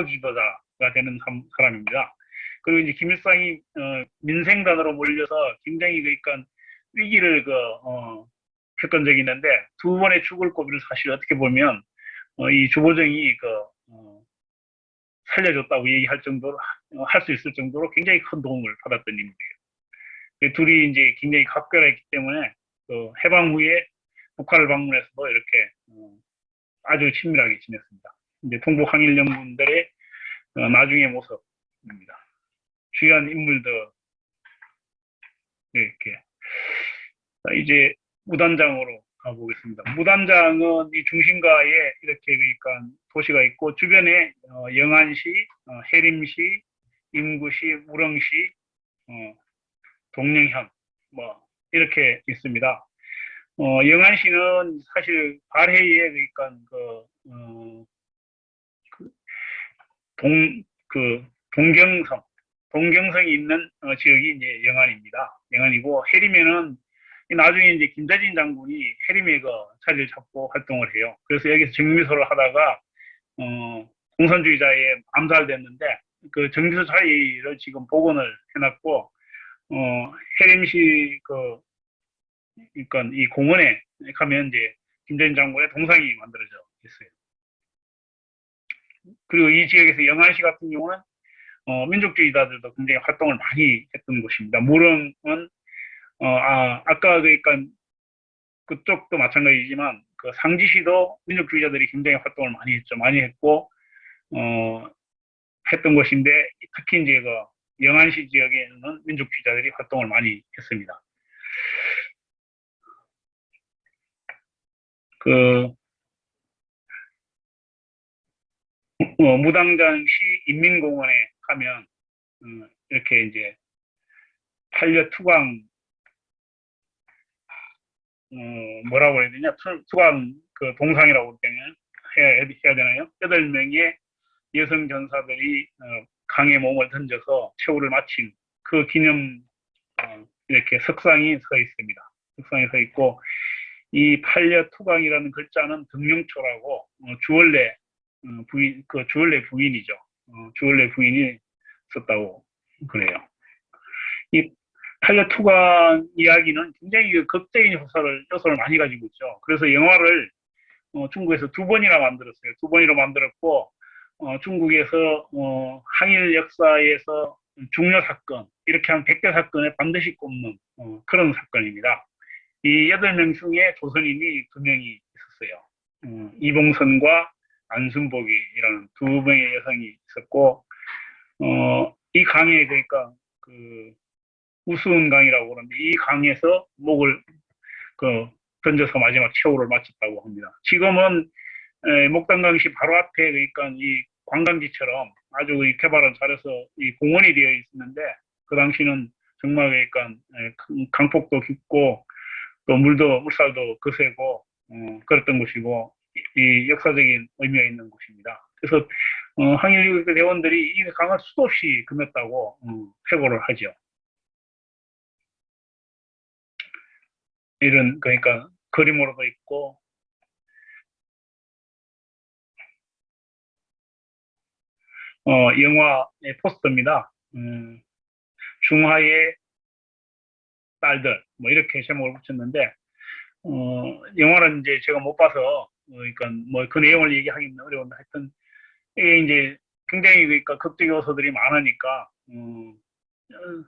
최고 지도자가 되는 삼- 사람입니다. 그리고 이제 김일성이 어, 민생단으로 몰려서 굉장히 그러니까 위기를 그 어, 겪은 적이 있는데 두 번의 죽을 고비를 사실 어떻게 보면 어, 이 주보정이 그 어, 살려줬다고 얘기할 정도로 할수 있을 정도로 굉장히 큰 도움을 받았던 인물이에요. 그 둘이 이제 굉장히 각별했기 때문에 그 해방 후에 북한을 방문해서도 이렇게 어, 아주 친밀하게 지냈습니다. 이제 동북 항일 연구원들의 어, 나중의 모습입니다. 주요한 인물들 이렇게 자, 이제 무단장으로 가보겠습니다. 무단장은 이 중심가에 이렇게 그러니까 도시가 있고 주변에 어, 영안시, 어, 해림시, 임구시, 우렁시, 어, 동령현 뭐 이렇게 있습니다. 어, 영안시는 사실 발해에 그러니까 그, 어, 그 동, 그 동경성, 동경성이 있는 어, 지역이 이제 영안입니다. 영안이고 해림에는 나중에 이제 김대진 장군이 해림에 그 자리를 잡고 활동을 해요. 그래서 여기서 정미소를 하다가 어, 공산주의자에 암살됐는데 그 정미소 자리를 지금 복원을 해놨고 어, 해림시 그 그러니까 이 공원에 가면 이제 김대중 장군의 동상이 만들어져 있어요. 그리고 이 지역에서 영안시 같은 경우는 어, 민족주의자들도 굉장히 활동을 많이 했던 곳입니다. 무릉은 어, 아, 아까 그러니까 그쪽도 마찬가지지만 그 상지시도 민족주의자들이 굉장히 활동을 많이 했죠. 많이 했고 어, 했던 곳인데 특히 이제 그 영안시 지역에는 민족주의자들이 활동을 많이 했습니다. 그 어, 무당장시 인민공원에 가면 음, 이렇게 이제 팔려 투광 어, 뭐라고 해야 되냐 투, 투광 그 동상이라고 되면 해야, 해야 되나요? 여덟 명의 여성 전사들이 어, 강에 몸을 던져서 최후를 마친 그 기념 어, 이렇게 석상이 서 있습니다. 석상이 서 있고 이 팔려 투광이라는 글자는 등용초라고 어, 주원래 어, 부인 그 주원래 부인이죠. 어, 주원래 부인이 썼다고 그래요. 이 팔려 투광 이야기는 굉장히 그 극적인 요소를 요소를 많이 가지고 있죠. 그래서 영화를 어, 중국에서 두 번이나 만들었어요. 두 번이나 만들었고 어, 중국에서 어, 항일 역사에서 중요 사건 이렇게 한 100개 사건에 반드시 꼽는 어, 그런 사건입니다. 이 여덟 명 중에 조선인이 두 명이 있었어요. 어, 이봉선과 안순복이라는 두 명의 여성이 있었고, 어, 이 강에 그러니까 그 우스운 강이라고 그러는데 이 강에서 목을 그 던져서 마지막 최후를 마쳤다고 합니다. 지금은 에, 목단강시 바로 앞에 그러니까 이 관광지처럼 아주 이 개발을 잘해서 이 공원이 되어 있었는데 그 당시는 정말 그러니까 강폭도 깊고 또 물도 물살도 거세고 어, 그랬던 곳이고 역사적인 의미가 있는 곳입니다. 그래서 어, 항일유 대원들이 이 강을 수도 없이 건넜다고 어, 회고를 하죠. 이런 그러니까 그림으로도 있고 어, 영화의 포스터입니다. 음, 중화의 딸들 뭐 이렇게 제목을 붙였는데 어, 영화는 이제 제가 못 봐서 어, 그러니까 뭐 그 내용을 얘기하기는 어려운데 하여튼 이게 이제 굉장히 그러니까 극적 요소들이 많으니까 음, 어,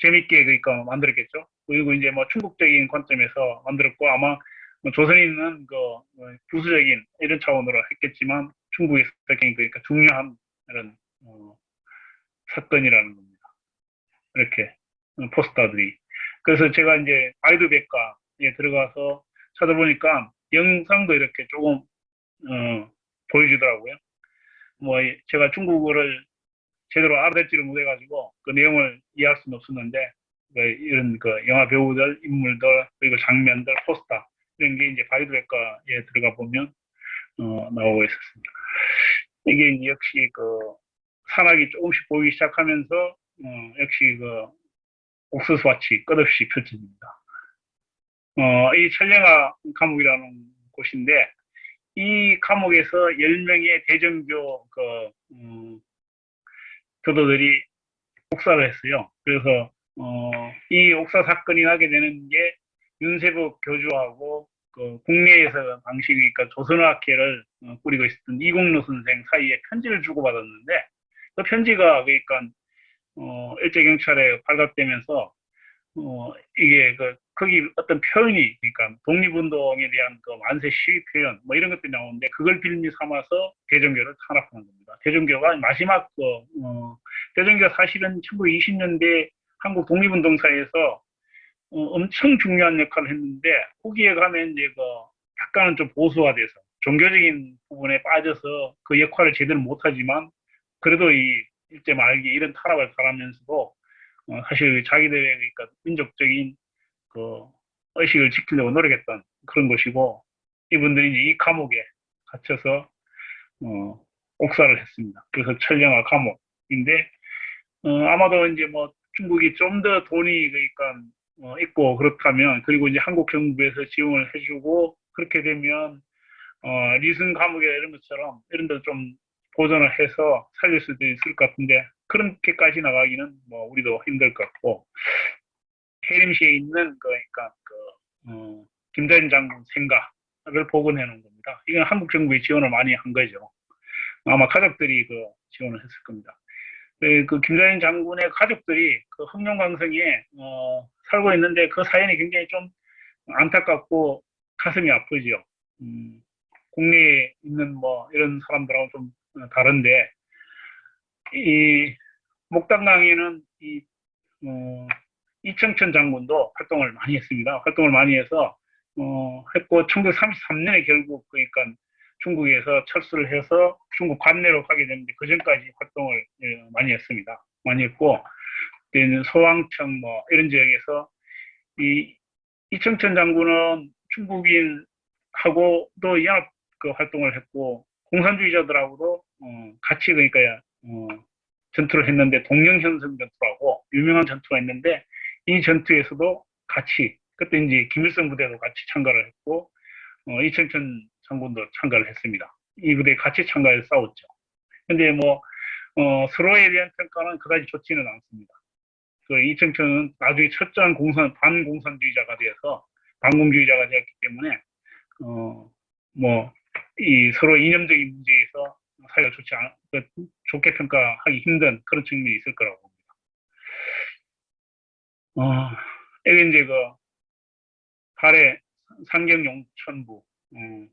재밌게 그러니까 만들었겠죠. 그리고 이제 뭐 충국적인 관점에서 만들었고 아마 뭐 조선인은 그 어, 부수적인 이런 차원으로 했겠지만 중국에서 그러니까 중요한 이런 어, 사건이라는 겁니다. 이렇게 어, 포스터들이. 그래서 제가 이제 아이드백과에 들어가서 찾아보니까 영상도 이렇게 조금 어, 보여주더라고요. 뭐 이- 제가 중국어를 제대로 알아듣지를 못해가지고 그 내용을 이해할 수는 없었는데 그 이런 그 영화 배우들, 인물들 그리고 장면들, 포스터 이런 게 이제 바이드백과에 들어가 보면 어, 나오고 있었습니다. 이게 역시 그 산악이 조금씩 보이기 시작하면서 어, 역시 그 옥수수밭이 끝없이 펼쳐집니다. 어, 이 천령아 감옥이라는 곳인데 이 감옥에서 10명의 대정교 그 음, 교도들이 옥사를 했어요. 그래서 어, 이 옥사 사건이 나게 되는 게 윤세복 교주하고 그 국내에서 방식이니까 그러니까 조선학회를 어, 꾸리고 있었던 이공로 선생 사이에 편지를 주고받았는데 그 편지가 그러니까 어, 일제경찰에 발각되면서 어, 이게 그 거기 어떤 표현이 그러니까 독립운동에 대한 그 만세 시위 표현 뭐 이런 것들이 나오는데 그걸 빌미 삼아서 대전교를 탄압하는 겁니다. 대전교가 마지막 그 어, 대전교 사실은 1920년대 한국 독립운동사에서 어, 엄청 중요한 역할을 했는데 후기에 가면 이제 그 약간은 좀 보수화돼서 종교적인 부분에 빠져서 그 역할을 제대로 못하지만 그래도 이 일제 말기 이런 탄압을 당하면서도 어, 사실 자기들의 그러니까 민족적인 그 의식을 지키려고 노력했던 그런 것이고 이분들이 이제 이 감옥에 갇혀서 어, 옥사를 했습니다. 그래서 천령화 감옥인데 어, 아마도 이제 뭐 중국이 좀 더 돈이 그러니까 어, 있고 그렇다면 그리고 이제 한국 정부에서 지원을 해주고 그렇게 되면 어, 리슨 감옥에 이런 것처럼 이런 데를 좀 보존을 해서 살릴 수도 있을 것 같은데 그렇게까지 나가기는 뭐 우리도 힘들 것 같고 해림시에 있는 그러니까 그 어, 김대현 장군 생가를 복원해 놓은 겁니다. 이건 한국 정부의 지원을 많이 한 거죠. 아마 가족들이 그 지원을 했을 겁니다. 그, 그 김대현 장군의 가족들이 그 흑룡강성에 어, 살고 있는데 그 사연이 굉장히 좀 안타깝고 가슴이 아프죠. 음, 국내에 있는 뭐 이런 사람들하고 좀 다른데 이 목당 강에는 이 어, 이청천 장군도 활동을 많이 했습니다. 활동을 많이 해서 어, 했고 1933년에 결국 그러니까 중국에서 철수를 해서 중국 관내로 가게 됐는데 그 전까지 활동을 예, 많이 했습니다. 많이 했고 그때는 소왕청 뭐 이런 지역에서 이 이청천 장군은 중국인하고도 연합 그 활동을 했고 공산주의자들하고도 어, 같이 그러니까 어, 전투를 했는데 동령현성 전투라고 유명한 전투가 있는데 이 전투에서도 같이 그때 이제 김일성 부대도 같이 참가를 했고 어, 이청천 장군도 참가를 했습니다. 이 부대에 같이 참가해서 싸웠죠. 근데 뭐 어, 서로에 대한 평가는 그다지 좋지는 않습니다. 그 이청천은 나중에 철저한 공산 반공산주의자가 되어서 반공주의자가 되었기 때문에 어, 뭐 이 서로 이념적인 문제에서 사이가 좋지 않, 그 좋게 평가하기 힘든 그런 측면이 있을 거라고 봅니다. 어, 여기 이제 그 발해 상경용천부 음,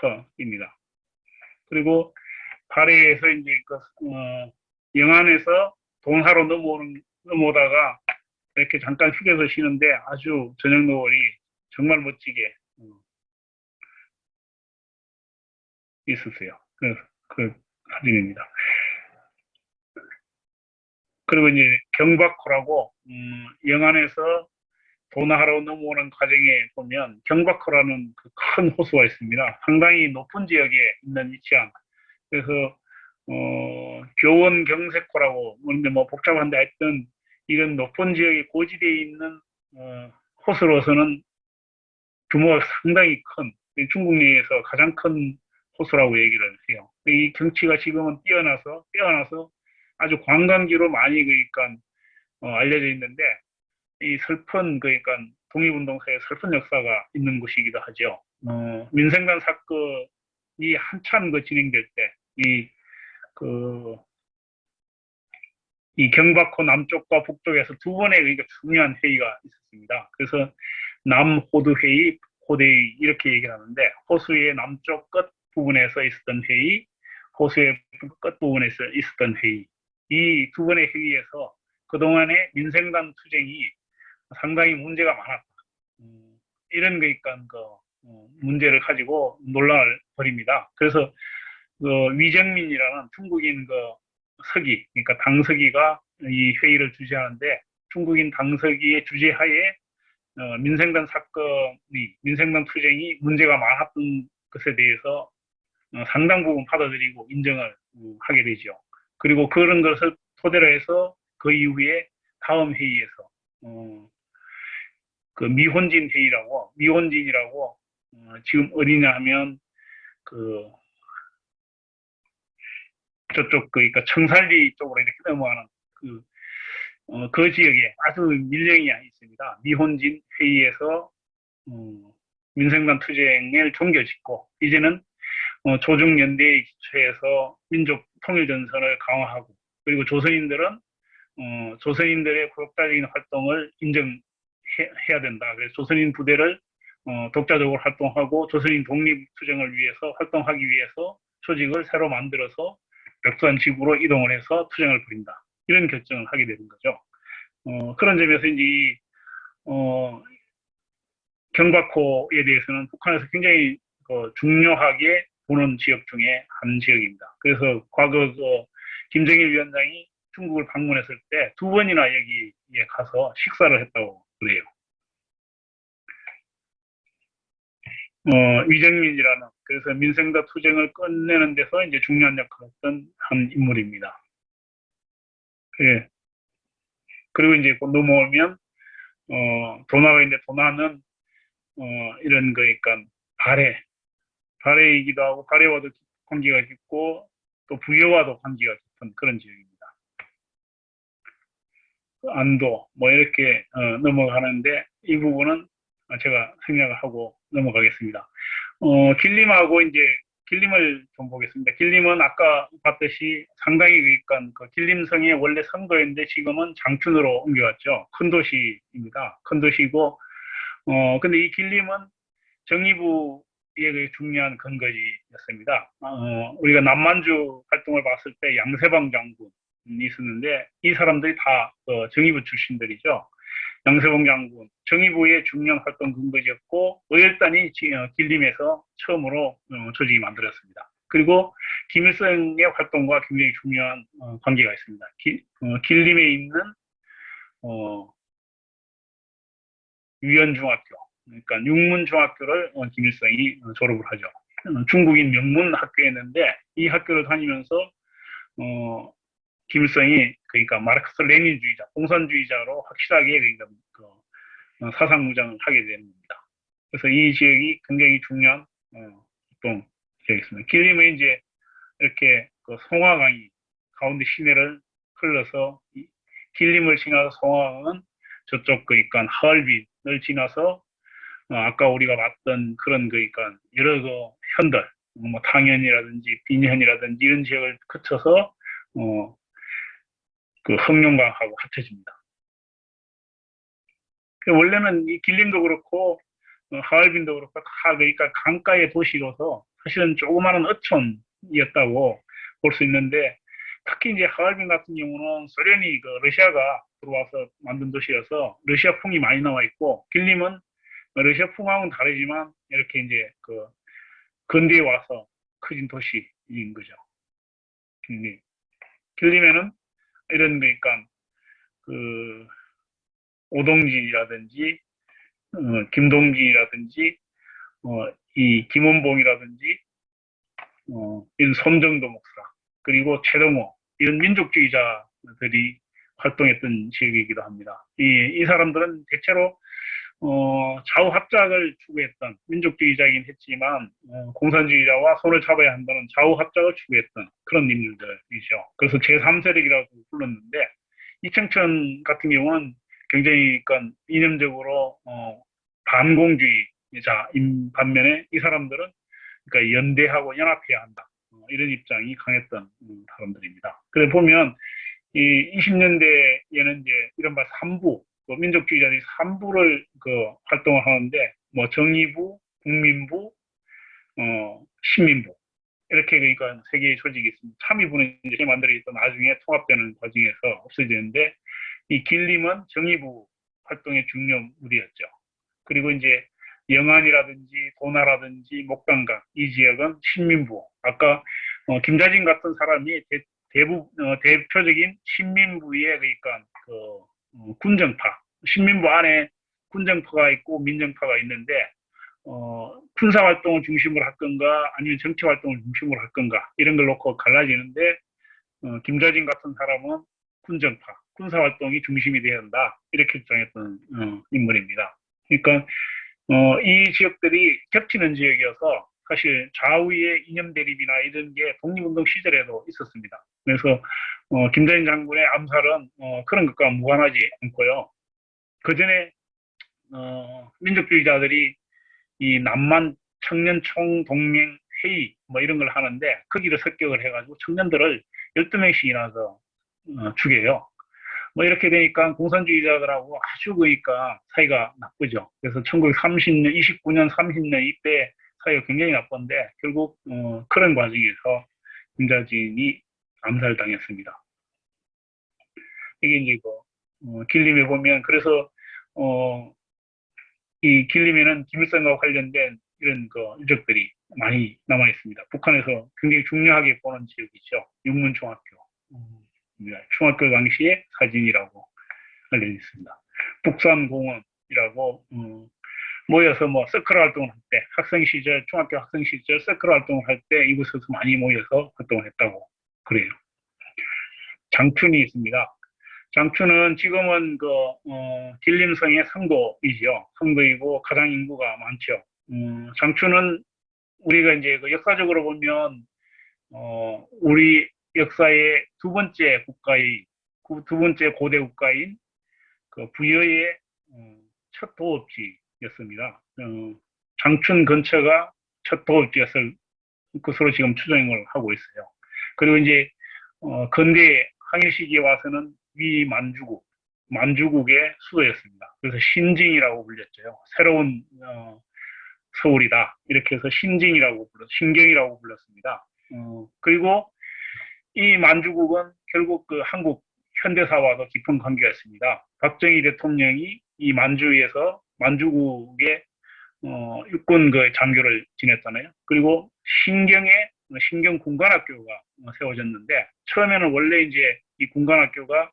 터입니다. 그리고 발해에서 이제 그 어, 영안에서 동하로 넘어오는 넘어오다가 이렇게 잠깐 휴게소 쉬는데 아주 저녁 노을이 정말 멋지게 어, 있으세요. 그, 그 사진입니다. 그리고 이제 경박호라고 음, 영안에서 도나하로 넘어오는 과정에 보면 경박호라는 그 큰 호수가 있습니다. 상당히 높은 지역에 있는 위치한 그래서 어, 교원 경색호라고 근데 뭐 복잡한데 하여튼 이런 높은 지역에 고지대에 있는 어, 호수로서는 규모가 상당히 큰 중국 내에서 가장 큰 호수라고 얘기를 해요. 이 경치가 지금은 뛰어나서 뛰어나서 아주 관광지로 많이 그러니까 어, 알려져 있는데 이 슬픈 그러니까 독립운동사의 슬픈 역사가 있는 곳이기도 하죠. 어, 민생단 사건이 한참 그 진행될 때 이 그 이 경박호 남쪽과 북쪽에서 두 번의 그러니까 중요한 회의가 있었습니다. 그래서 남호두 회의, 호대회 이렇게 얘기를 하는데 호수의 남쪽 끝 부분에서 있었던 회의, 호수의 끝 부분에서 있었던 회의 이 두 번의 회의에서 그동안의 민생단 투쟁이 상당히 문제가 많았다. 음, 이런 그러니까 그 어, 문제를 가지고 논란을 벌입니다. 그래서 그 위정민이라는 중국인 그 서기, 그러니까 당서기가 이 회의를 주재하는데 중국인 당서기의 주재하에 어, 민생단 사건이 민생단 투쟁이 문제가 많았던 것에 대해서 어, 상당 부분 받아들이고 인정을 음, 하게 되죠. 그리고 그런 것을 토대로 해서 그 이후에 다음 회의에서 어, 그 미혼진 회의라고 미혼진이라고 어, 지금 어디냐 하면 그 저쪽 그러니까 청살리 쪽으로 이렇게 넘어가는 그, 어, 그 지역에 아주 밀령이 있습니다. 미혼진 회의에서 어, 민생당 투쟁을 종결짓고 이제는 어, 조중연대의 기초에서 민족 통일 전선을 강화하고 그리고 조선인들은 어, 조선인들의 국가적인 활동을 인정해야 된다. 그래서 조선인 부대를 어, 독자적으로 활동하고 조선인 독립 투쟁을 위해서 활동하기 위해서 조직을 새로 만들어서 벽수한 지구로 이동을 해서 투쟁을 벌인다. 이런 결정을 하게 되는 거죠. 어, 그런 점에서 이제 이, 어, 경박호에 대해서는 북한에서 굉장히 그 중요하게 보는 지역 중에 한 지역입니다. 그래서 과거 그 김정일 위원장이 중국을 방문했을 때 두 번이나 여기에 가서 식사를 했다고 그래요. 어, 위정민이라는 그래서 민생다 투쟁을 끝내는 데서 이제 중요한 역할을 했던 한 인물입니다. 예. 그리고 이제 곧 넘어오면 어, 도나가 있는데 도나는 어, 이런 거니까 발해 발해이기도 하고 발해와도 관계가 깊고 또 부여와도 관계가 깊은 그런 지역입니다. 안도 뭐 이렇게 어, 넘어가는데 이 부분은 제가 생략을 하고 넘어가겠습니다. 어, 길림하고 이제 길림을 좀 보겠습니다. 길림은 아까 봤듯이 상당히 그러니까 그 길림성의 원래 선거인데 지금은 장춘으로 옮겨갔죠. 큰 도시입니다. 큰 도시고 어 근데 이 길림은 정의부 의그 중요한 근거지였습니다. 어, 우리가 남만주 활동을 봤을 때 양세방 장군이 있었는데 이 사람들이 다 어, 정의부 출신들이죠. 양세봉 장군, 정의부의 중요한 활동 근거지였고 의열단이 어, 길림에서 처음으로 어, 조직이 만들어졌습니다. 그리고 김일성의 활동과 굉장히 중요한 어, 관계가 있습니다. 기, 길림에 있는 어, 유연중학교, 그러니까 육문중학교를 김일성이 졸업을 하죠. 중국인 명문 학교였는데 이 학교를 다니면서 어, 김일성이 그러니까 마르크스 레닌주의자, 공산주의자로 확실하게 그러니까 그 어, 사상 무장을 하게 겁니다. 그래서 이 지역이 굉장히 중요한 어, 동 지역이습니다 길림은 이제 이렇게 그 송화강이 가운데 시내를 흘러서 길림을 지나서 송화강은 저쪽 그러니까 하얼빈을 지나서 어, 아까 우리가 봤던 그런 그러니까 여러 그 현들 뭐 탕현이라든지 빈현이라든지 이런 지역을 거쳐서 어, 그 흑룡강하고 합쳐집니다. 그 원래는 이 길림도 그렇고 어, 하얼빈도 그렇고 다 그러니까 강가의 도시로서 사실은 조그마한 어촌이었다고 볼 수 있는데 특히 이제 하얼빈 같은 경우는 소련이 그 러시아가 들어와서 만든 도시여서 러시아 풍이 많이 나와 있고 길림은 러시아 풍하고는 다르지만 이렇게 이제 그 근대에 와서 커진 도시인 거죠. 길림. 길림에는 이런 그러니까 그 오동진이라든지 어, 김동진이라든지 어, 이 김원봉이라든지 어, 이런 손정도 목사 그리고 최동호 이런 민족주의자들이 활동했던 지역이기도 합니다. 이, 이 사람들은 대체로 어, 좌우 합작을 추구했던 민족주의자이긴 했지만 어, 공산주의자와 손을 잡아야 한다는 좌우 합작을 추구했던 그런 인물들이죠. 그래서 제3세력이라고 불렀는데 이청천 같은 경우는 굉장히 그러니까 이념적으로 어, 반공주의자 반면에 이 사람들은 그러니까 연대하고 연합해야 한다 어, 이런 입장이 강했던 음, 사람들입니다. 그래 보면 이 20년대에는 이제 이른바 삼부 그 민족주의자들이 3부를 그 활동을 하는데 뭐 정의부, 국민부, 어, 시민부 이렇게 그러니까 세 개의 조직이 있습니다. 참의부는 이제 만들어있던 나중에 통합되는 과정에서 없어지는데 이 길림은 정의부 활동의 중요 무대였죠. 그리고 이제 영안이라든지 도나라든지 목단강 이 지역은 신민부 아까 어, 김자진 같은 사람이 대, 부 어, 대표적인 신민부의 그러니까 그 어, 군정파, 신민부 안에 군정파가 있고 민정파가 있는데 어, 군사 활동을 중심으로 할 건가 아니면 정치 활동을 중심으로 할 건가 이런 걸 놓고 갈라지는데 어, 김자진 같은 사람은 군정파, 군사 활동이 중심이 되어야 한다 이렇게 주장했던 어, 인물입니다. 그러니까 어, 이 지역들이 겹치는 지역이어서 사실 좌우의 이념 대립이나 이런 게 독립운동 시절에도 있었습니다. 그래서 어, 김대인 장군의 암살은 어, 그런 것과 무관하지 않고요. 그 전에 어, 민족주의자들이 이 남만 청년 총동맹 회의 뭐 이런 걸 하는데 거기를 습격을 해가지고 청년들을 12명씩이나 더 어, 죽여요. 뭐 이렇게 되니까 공산주의자들하고 아주 그러니까 사이가 나쁘죠. 그래서 1930년, 29년, 30년 이때 사이가 굉장히 나쁜데 결국 어, 그런 과정에서 김자진이 암살당했습니다. 이게 이제 그 어, 길림에 보면 그래서 어, 이 길림에는 김일성과 관련된 이런 그 유적들이 많이 남아 있습니다. 북한에서 굉장히 중요하게 보는 지역이죠. 육문중학교. 중학교 당시의 사진이라고 알려져 있습니다. 북산공원이라고 어, 모여서 뭐 서클 활동을 할 때 학생 시절 중학교 학생 시절 서클 활동을 할 때 이곳에서 많이 모여서 활동을 했다고 그래요. 장춘이 있습니다. 장춘은 지금은 그 어, 길림성의 상도이죠. 상도이고 가장 인구가 많죠. 음, 장춘은 우리가 이제 그 역사적으로 보면 어, 우리 역사의 두 번째 국가의 그두 번째 고대 국가인 그 부여의 어, 첫 도읍지 였습니다. 어, 장춘 근처가 첫 도읍지였을 것으로 지금 추정을 하고 있어요. 그리고 이제 어, 근대 항일 시기에 와서는 위만주국, 만주국의 수도였습니다. 그래서 신징이라고 불렸죠. 새로운 어, 서울이다. 이렇게 해서 신징이라고 불렀, 신경이라고 불렀습니다. 어, 그리고 이 만주국은 결국 그 한국 현대사와도 깊은 관계가 있습니다. 박정희 대통령이 이 만주에서 만주국의 어, 육군 그 장교를 지냈잖아요. 그리고 신경에 신경 군관학교가 세워졌는데 처음에는 원래 이제 이 군관학교가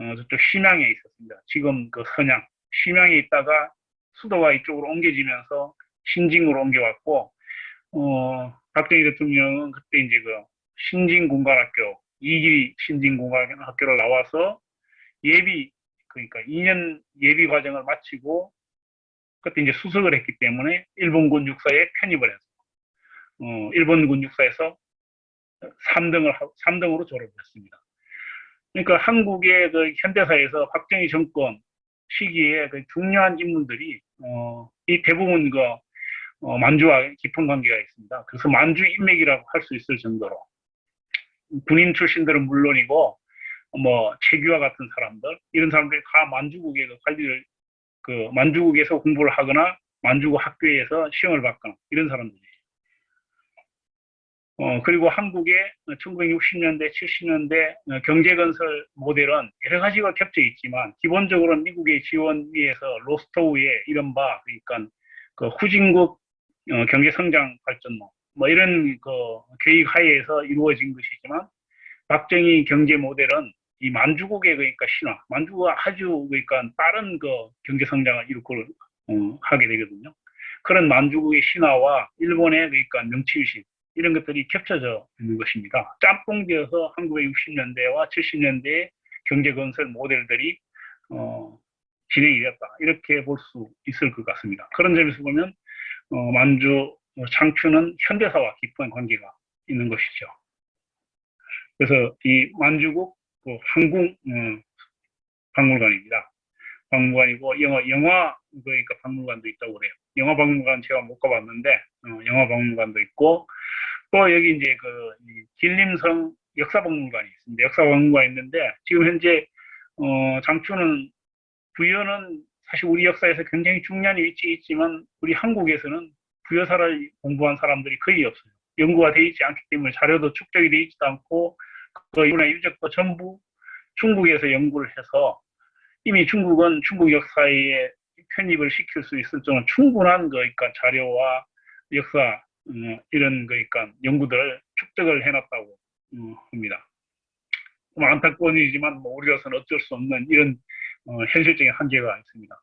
어, 저쪽 심양에 있었습니다. 지금 그 선양 심양에 있다가 수도가 이쪽으로 옮겨지면서 신징으로 옮겨왔고 어, 박정희 대통령은 그때 이제 그 신진군관학교, 이기 신진군관학교를 나와서 예비, 그러니까 2년 예비 과정을 마치고 그때 이제 수석을 했기 때문에 일본군 육사에 편입을 해서, 어, 일본군 육사에서 3등을, 3등으로 졸업을 했습니다. 그러니까 한국의 그 현대사에서 박정희 정권 시기에 그 중요한 인물들이, 어, 이 대부분 그, 어, 만주와 깊은 관계가 있습니다. 그래서 만주 인맥이라고 할 수 있을 정도로 군인 출신들은 물론이고 뭐 최규와 같은 사람들 이런 사람들이 다 만주국의 그 관리를 그 만주국에서 공부를 하거나 만주국 학교에서 시험을 받거나 이런 사람들이에요. 어, 그리고 한국의 1960년대, 70년대 경제건설 모델은 여러 가지가 겹쳐 있지만 기본적으로 미국의 지원 위에서 로스토우의 이른바 그러니까 그 후진국 어, 경제성장 발전로 뭐 이런 그 계획 하에서 이루어진 것이지만 박정희 경제 모델은 이 만주국의 그러니까 신화, 만주가 아주 그러니까 빠른 그 경제 성장을 이루고 어, 하게 되거든요. 그런 만주국의 신화와 일본의 그러니까 명치유신 이런 것들이 겹쳐져 있는 것입니다. 짬뽕되어서 한국의 60년대와 70년대의 경제 건설 모델들이 어, 진행이 되었다. 이렇게 볼 수 있을 것 같습니다. 그런 점에서 보면 어, 만주 장추는 현대사와 깊은 관계가 있는 것이죠. 그래서 이 만주국 그 항공 어, 박물관입니다. 박물관이고 영화 영화 그러니까 박물관도 있다고 그래요. 영화 박물관 제가 못 가봤는데 어, 영화 박물관도 있고 또 여기 이제 그 길림성 역사 박물관이 있습니다. 역사 박물관이 있는데 지금 현재 어, 장추는 부여는 사실 우리 역사에서 굉장히 중요한 위치에 있지만 우리 한국에서는 부여사를 공부한 사람들이 거의 없어요. 연구가 되어 있지 않기 때문에 자료도 축적이 되어 있지도 않고 그 이분의 유적도 전부 중국에서 연구를 해서 이미 중국은 중국 역사에 편입을 시킬 수 있을 정도로 충분한 그러니까 자료와 역사 어, 이런 그러니까 연구들을 축적을 해놨다고 어, 합니다. 뭐 안타까운 일이지만 뭐 우리로서는 어쩔 수 없는 이런 어, 현실적인 한계가 있습니다.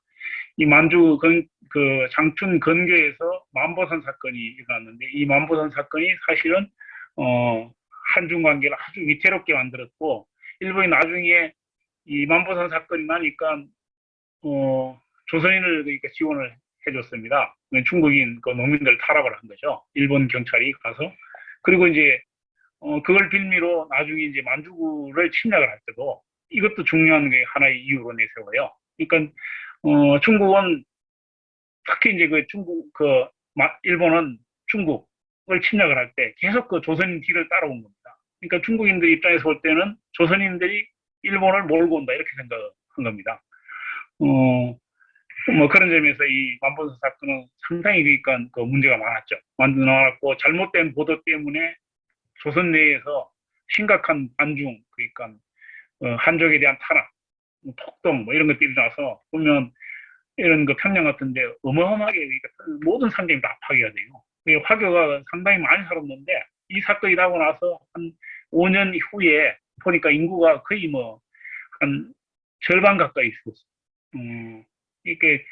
이 만주 건, 그 장춘 근교에서 만보산 사건이 일어났는데 이 만보산 사건이 사실은 어, 한중 관계를 아주 위태롭게 만들었고 일본이 나중에 이 만보산 사건이 나니까 어, 조선인을 그러니까 지원을 해줬습니다. 중국인 그 농민들 타락을 한 거죠. 일본 경찰이 가서 그리고 이제 어, 그걸 빌미로 나중에 이제 만주구를 침략을 할 때도 이것도 중요한 게 하나의 이유로 내세워요. 그러니까 어, 중국은 특히 이제 그 중국 그 마- 일본은 중국을 침략을 할 때 계속 그 조선인 뒤를 따라온 겁니다. 그러니까 중국인들 입장에서 볼 때는 조선인들이 일본을 몰고 온다 이렇게 생각한 겁니다. 어, 뭐 그런 점에서 이 만본사 사건은 상당히 그러니까 그 문제가 많았죠. 많았고 잘못된 보도 때문에 조선 내에서 심각한 반중 그러니까 어, 한족에 대한 탄압, 뭐 폭동 뭐 이런 것들이 나서 보면 이런 그 평양 같은데 어마어마하게 그러니까 모든 상점이 다 파괴가 돼요. 이 화교가 상당히 많이 살았는데 이 사건이 나고 나서 한 5년 후에 보니까 인구가 거의 뭐 한 절반 가까이 있었어. 음, 이게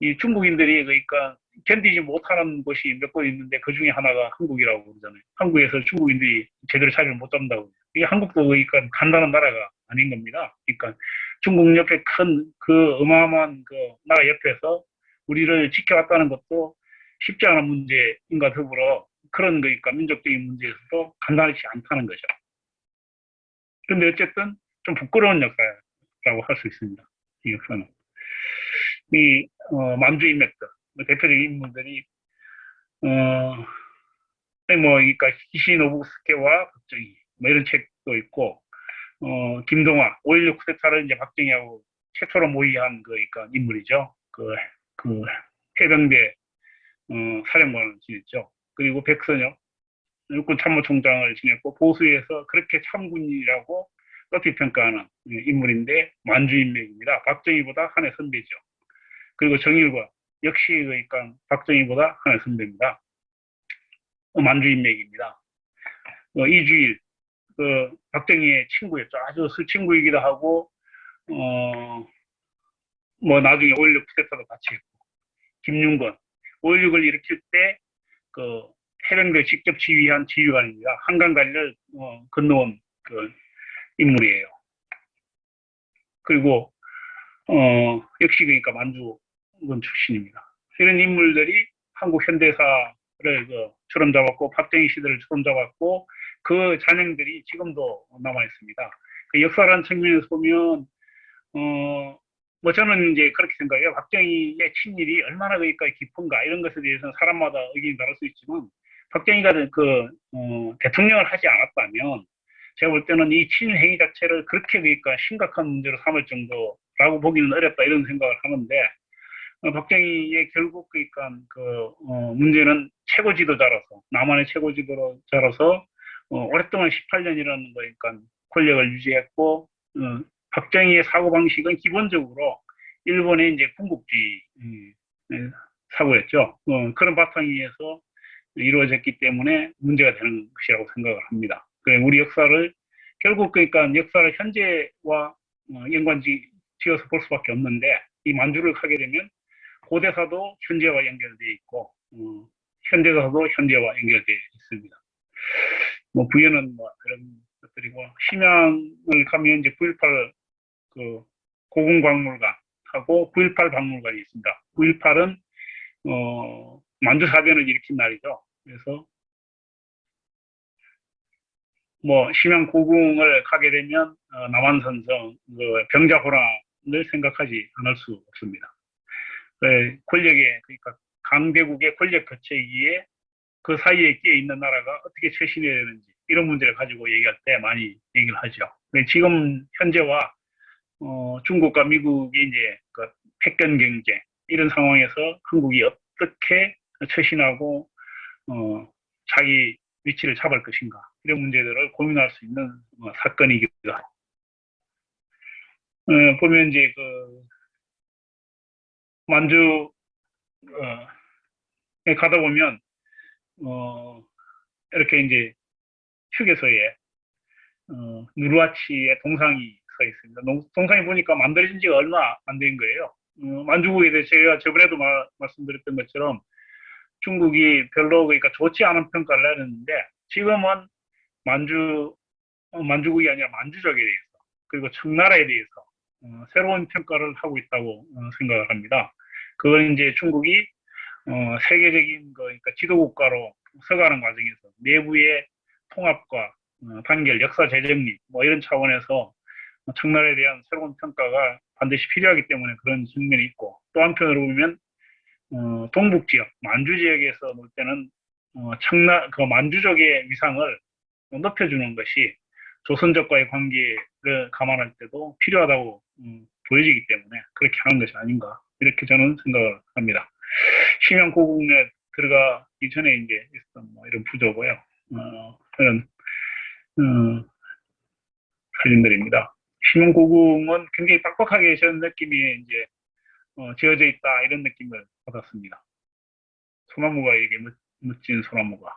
이 중국인들이 그러니까 견디지 못하는 곳이 몇 곳 있는데 그 중에 하나가 한국이라고 그러잖아요. 한국에서 중국인들이 제대로 자리를 못 잡는다고. 이 한국도 그러니까 간단한 나라가 아닌 겁니다. 그러니까 중국 옆에 큰 그 어마어마한 그 나라 옆에서 우리를 지켜왔다는 것도 쉽지 않은 문제인가 더불어 그런 그러니까 민족적인 문제에서도 간단하지 않다는 거죠. 근데 어쨌든 좀 부끄러운 역사라고 할 수 있습니다. 이 역사는. 이, 어, 만주 인맥들, 뭐 대표적인 인물들이, 어, 뭐, 그러니까 히시노부스케와 박정희, 뭐 이런 책도 있고, 어, 김동화, 5.16 쿠데타를 이제 박정희하고 최초로 모의한 그, 그러니까 인물이죠. 그, 그, 해병대, 어, 사령관을 지냈죠. 그리고 백선엽, 육군 참모총장을 지냈고, 보수에서 그렇게 참군이라고 높이 평가하는 인물인데, 만주인맥입니다. 박정희보다 한 해 선배죠. 그리고 정일과 역시 그러니까 박정희보다 한 해 선배입니다. 어, 만주인맥입니다. 어, 이주일, 그 박정희의 친구였죠. 아주 술 친구이기도 하고, 어, 뭐 나중에 5.16 쿠데타도 같이 했고, 김윤건, 5.16을 일으킬 때, 그 해병대 직접 지휘한 지휘관입니다. 한강 다리를 어, 건너온 그 인물이에요. 그리고 어, 역시 그러니까 만주군 출신입니다. 이런 인물들이 한국 현대사를 그 주름 잡았고 박정희 시대를 주름 잡았고 그 잔영들이 지금도 남아 있습니다. 그 역사라는 측면에서 보면 어, 뭐 저는 이제 그렇게 생각해요. 박정희의 친일이 얼마나 그러니까 깊은가 이런 것에 대해서는 사람마다 의견이 다를 수 있지만 박정희가 그 어, 대통령을 하지 않았다면 제가 볼 때는 이 친일 행위 자체를 그렇게 그러니까 심각한 문제로 삼을 정도라고 보기는 어렵다 이런 생각을 하는데 어, 박정희의 결국 그러니까 그 어, 문제는 최고 지도자로서 남한의 최고 지도자로서 어, 오랫동안 18년이라는 거니까 권력을 유지했고 어, 박정희의 사고 방식은 기본적으로 일본의 이제 군국주의 음, 네, 사고였죠. 어, 그런 바탕 위에서 이루어졌기 때문에 문제가 되는 것이라고 생각을 합니다. 그래, 우리 역사를 결국 그러니까 역사를 현재와 어, 연관지 지어서 볼 수밖에 없는데 이 만주를 하게 되면 고대사도 현재와 연결되어 있고 어, 현대사도 현재와 연결되어 있습니다. 뭐 부여는 뭐 그런 것들이고 심양을 가면 이제 9.18 그 고궁박물관하고 9.18 박물관이 있습니다. 9.18은 어, 만주 사변을 일으킨 날이죠. 그래서 뭐 심양 고궁을 가게 되면 어, 남한선성 그 병자호란을 생각하지 않을 수 없습니다. 그 권력의 그러니까 강대국의 권력 교체기에 그 사이에 끼어 있는 나라가 어떻게 최신해야 되는지 이런 문제를 가지고 얘기할 때 많이 얘기를 하죠. 지금 현재와 어, 중국과 미국이 이제 그 패권 경제 이런 상황에서 한국이 어떻게 처신하고 어, 자기 위치를 잡을 것인가 이런 문제들을 고민할 수 있는 어, 사건이기도 하고 어, 보면 이제 그 만주 어, 가다 보면 어, 이렇게 이제 휴게소에 어, 누르아치의 동상이 서 있습니다. 농- 동상이 보니까 만들어진 지가 얼마 안 된 거예요. 어, 만주국에 대해 제가 저번에도 마- 말씀드렸던 것처럼 중국이 별로 그러니까 좋지 않은 평가를 내렸는데 지금은 만주 어, 만주국이 아니라 만주족에 대해서 그리고 청나라에 대해서 어, 새로운 평가를 하고 있다고 어, 생각을 합니다. 그건 이제 중국이 어, 세계적인 거, 그러니까 지도국가로 서가는 과정에서 내부의 통합과 어, 단결, 역사 재정립 뭐 이런 차원에서 청나라에 대한 새로운 평가가 반드시 필요하기 때문에 그런 측면이 있고 또 한편으로 보면 어, 동북 지역, 만주 지역에서 볼 때는 어, 청나 그 만주족의 위상을 높여주는 것이 조선족과의 관계를 감안할 때도 필요하다고 음, 보여지기 때문에 그렇게 하는 것이 아닌가 이렇게 저는 생각을 합니다. 심양 고궁에 들어가 이전에 이제 있었던 뭐 이런 부조고요. 어, 그런 음, 사진들입니다. 심양 고궁은 굉장히 빡빡하게 저런 느낌이 이제 어, 지어져 있다 이런 느낌을 받았습니다. 소나무가 이게 멋, 멋진 소나무가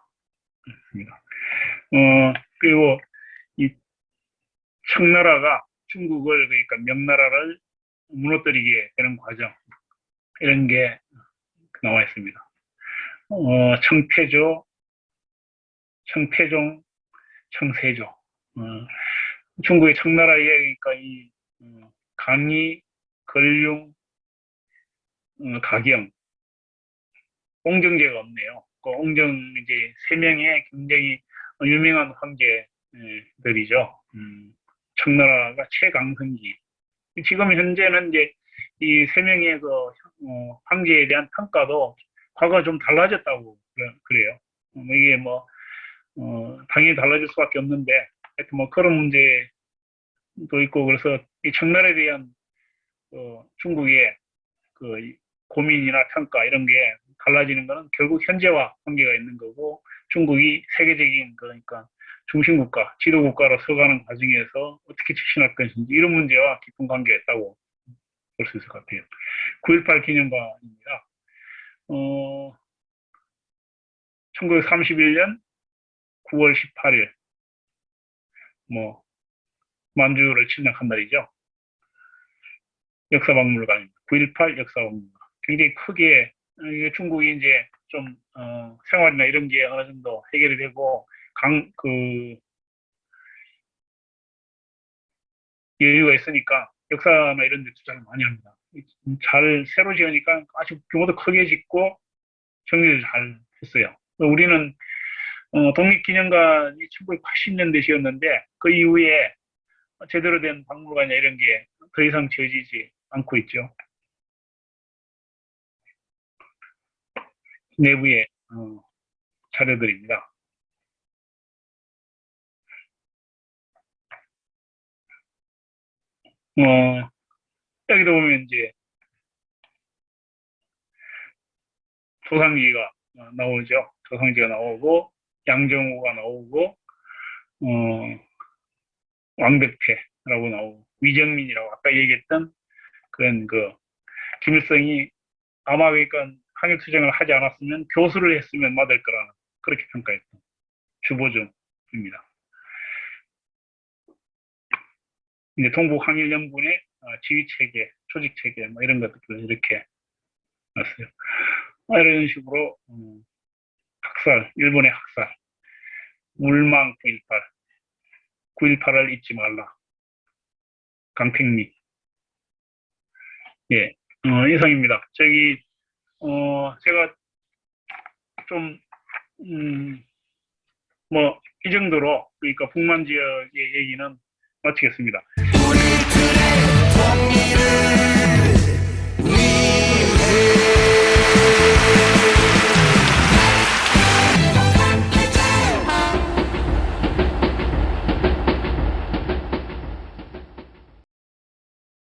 있습니다. 어, 그리고 이 청나라가 중국을 그러니까 명나라를 무너뜨리게 되는 과정 이런 게 나와 있습니다. 어, 청태조, 청태종, 청세조. 어, 중국의 청나라에 그러니까 이 어, 걸륭, 어, 가경, 옹정제가 없네요. 그 옹정 이제 세 명의 굉장히 유명한 황제들이죠. 음, 청나라가 최강성기. 지금 현재는 이제 이 세 명의 그 어, 황제에 대한 평가도 과거와 좀 달라졌다고 그래- 그래요. 어, 이게 뭐 어, 당연히 달라질 수밖에 없는데 하여튼 뭐 그런 문제도 있고 그래서 이 청나라에 대한 어, 중국의 그 이- 고민이나 평가 이런 게 달라지는 거는 결국 현재와 관계가 있는 거고 중국이 세계적인 그러니까 중심국가, 지도국가로 서가는 과정에서 어떻게 직신할 것인지 이런 문제와 깊은 관계가 있다고 볼 수 있을 것 같아요. 9.18 기념관입니다. 어, 1931년 9월 18일, 뭐, 만주를 침략한 날이죠. 역사박물관입니다. 9.18 역사박물관. 굉장히 크게, 어, 중국이 이제 좀, 어, 생활이나 이런 게 어느 정도 해결이 되고, 강, 그, 여유가 있으니까 역사나 이런 데 투자를 많이 합니다. 잘, 새로 지으니까 아주 규모도 크게 짓고 정리를 잘 했어요. 우리는 어, 독립기념관이 1980년대 지었는데 그 이후에 제대로 된 박물관이나 이런 게 더 이상 지어지지 않고 있죠. 내부의 어, 자료들입니다. 어, 여기도 보면 이제 조상기가 어, 나오죠. 조상지가 나오고 양정호가 나오고 어, 왕백태라고 나오고 위정민이라고 아까 얘기했던 그런 그 김일성이 아마 그러니까 항일 투쟁을 하지 않았으면 교수를 했으면 맞을 거라는 그렇게 평가했던 주보정입니다. 이제 동북 항일 연분의 어, 지휘 체계, 조직 체계 뭐 이런 것들을 이렇게 놨어요. 아, 이런 식으로 음, 학살, 일본의 학살, 물망 9.18, 9.18을 잊지 말라. 강택리. 예, 어, 이상입니다. 저기, 어, 제가 좀, 음, 뭐, 이 정도로, 그러니까 북만 지역의 얘기는 마치겠습니다.